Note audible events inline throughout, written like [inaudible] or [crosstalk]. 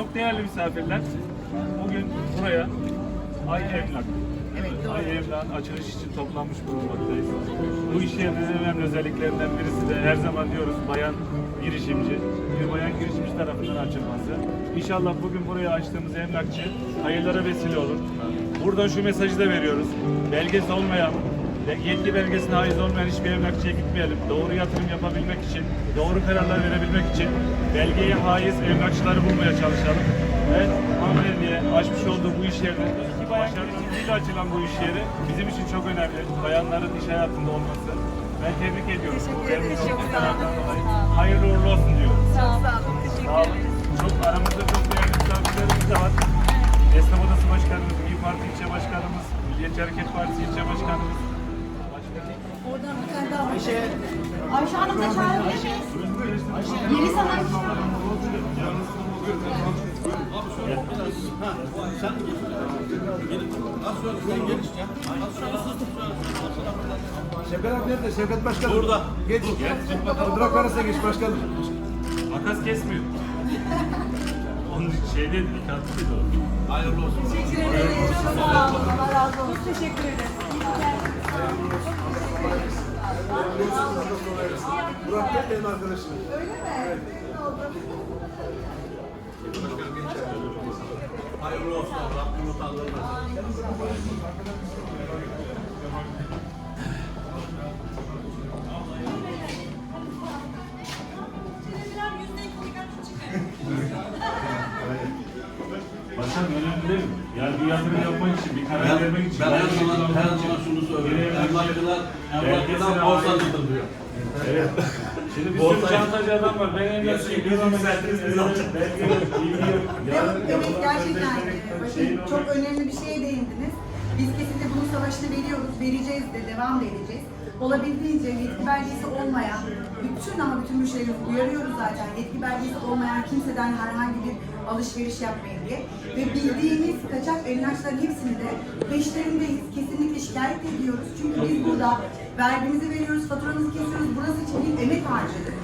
Çok değerli misafirler. Bugün buraya Ay Evlak, Evet. Ay Evlak'ın açılış için toplanmış bulunmaktayız. Bu iş yerinin önemli özelliklerinden birisi de her zaman diyoruz bayan girişimci, bir bayan girişimci tarafından açılması. İnşallah bugün buraya açtığımız emlakçı hayırlara vesile olur. Buradan şu mesajı da veriyoruz. Belgesi olmayan, yetki belgesine haiz olmayan hiçbir emlakçıya gitmeyelim. Doğru yatırım yapabilmek için, doğru kararlar verebilmek için belgeye haiz emlakçıları bulmaya çalışalım. Evet, hanımefendiye açmış olduğu bu iş yerini, başarısızlığıyla açılan bu iş yeri bizim için çok önemli. Bayanların iş hayatında olması. Ben tebrik ediyorum. Teşekkür ederim. Çok sağ olun. Hayırlı uğurlu olsun diyorum. Sağ olun. Teşekkür ederiz. Çok aramızda çok değerli misafirlerimiz de var. Esnaf Odası Başkanımız, İYİ Parti İlçe Başkanımız, Milliyetçi Hareket Partisi İlçe Başkanımız. Oradan bir tane daha Ayşe. Ayşe Hanım da çağırabilir miyiz? Yeni sanatçı. Şevket abi nerede? Şevket Başkanım. Burada. Geç. Bırak arasına geç başkanım. Makas kesmiyor. Onun şeyde dikkatli dedi o. Hayırlı olsun. Teşekkür ederiz. Çok sağ olun. Allah razı olsun. Teşekkür ederiz. İyi ki geldiniz. Burak Bey benim arkadaşım. Öyle mi? Ne oldu? Hayırlı olsun. Rabbim utandırmasın. Başkan önemli değil mi? Yani bir yatırım yapmak için, bir karar Ben, vermek için. ben her şey zaman, her zaman Belgesine emlakçılar borsa diyor. Evet. [laughs] Şimdi bir sürü çantacı adam var. Ben emlakçıyım. Bir zaman belge yok, bilgi yok. Evet, gerçekten sözleşmenin bakın, çok önemli bir şeye değindiniz. Biz kesinlikle bunun savaşını veriyoruz, vereceğiz de, devam da edeceğiz. Olabildiğince yetki belgesi olmayan, bütün ama bütün müşterileri uyarıyoruz zaten. Yetki belgesi olmayan kimseden herhangi bir alışveriş yapmayın diye. Ve bildiğimiz kaçak emlakçıların hepsini de peşlerindeyiz. Kesinlikle şikayet ediyoruz. Çünkü biz burada vergimizi veriyoruz, faturamızı kesiyoruz. Burası için bir emek harcadık.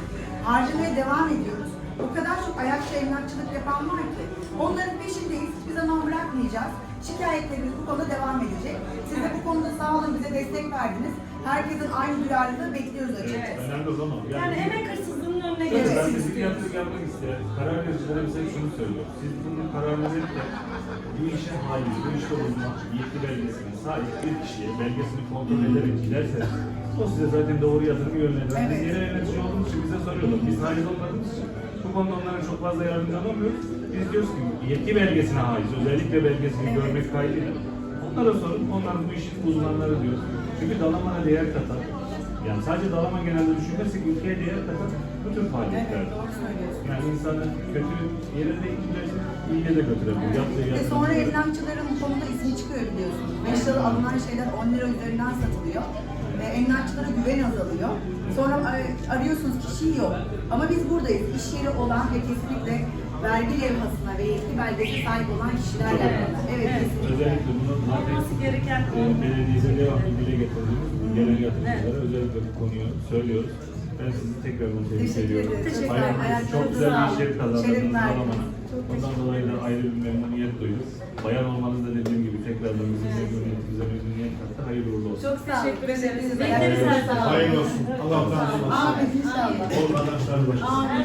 Harcamaya devam ediyoruz. O kadar çok ayakçı emlakçılık yapan var ki onların peşindeyiz. Hiçbir zaman bırakmayacağız. Şikayetlerimiz bu konuda devam edecek. Siz de bu konuda sağ olun bize destek verdiniz. Herkesin aynı duyarlılığı bekliyoruz açıkçası. Önemli o zaman. Yani emek hırsızlığının önüne Evet, geçmek ben de bir istiyoruz. yatırım yapmak isteyen karar vericilere bize şunu söylüyorum. Siz bunun kararını verip de bu işin haiz, bu işte uzman, yetki belgesine sahip bir kişiye belgesini kontrol ederek giderseniz o size zaten doğru yatırımı yönlendirir. Biz Evet. yeni yönetici olduğumuz için bize soruyorlar. Biz haiz olmadığımız için bu konuda onlara çok fazla yardımcı olamıyoruz. Biz diyoruz ki yetki belgesine haiz, özellikle belgesini görmek kaydıyla. Onlara sorun, onlar bu işin uzmanları diyoruz. Çünkü Dalaman'a değer katan, yani sadece Dalaman genelde düşünürsek ülkeye değer katan faaliyetler. Evet, doğru söylüyorsun. Yani insanı kötü yere de iyiye de götürebilir. Yaptığı Ve yatırım. sonra emlakçıların bu konuda ismi çıkıyor biliyorsunuz. 5 yıl alınan şeyler 10 lira üzerinden satılıyor. Ve emlakçılara güven azalıyor. Sonra ar- arıyorsunuz kişi yok. Ama biz buradayız. İş yeri olan ve kesinlikle vergi levhasına ve yetki belgesi sahip olan kişilerle beraber. Evet, kesinlikle. Özellikle bunu Olması gereken e, belediyede devamlı dile getirdiğimiz gelen yatırımcılara Evet. özellikle bu konuyu söylüyoruz. Ben sizi tekrardan tebrik Teşekkür ediyorum. Teşekkür ederim. Çok güzel bir şey kazandınız. Ondan dolayı da ayrı bir memnuniyet duyduk. Bayan olmanız da dediğim gibi tekrardan bizim memnuniyetimize memnuniyet kattı. Hayırlı uğurlu olsun. Çok sağ olun. Teşekkür ederiz. Bekleriz her zaman. Hayırlı olsun. Allah razı olsun. Amin inşallah. Bol kazançlar başlasın. Her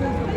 questions.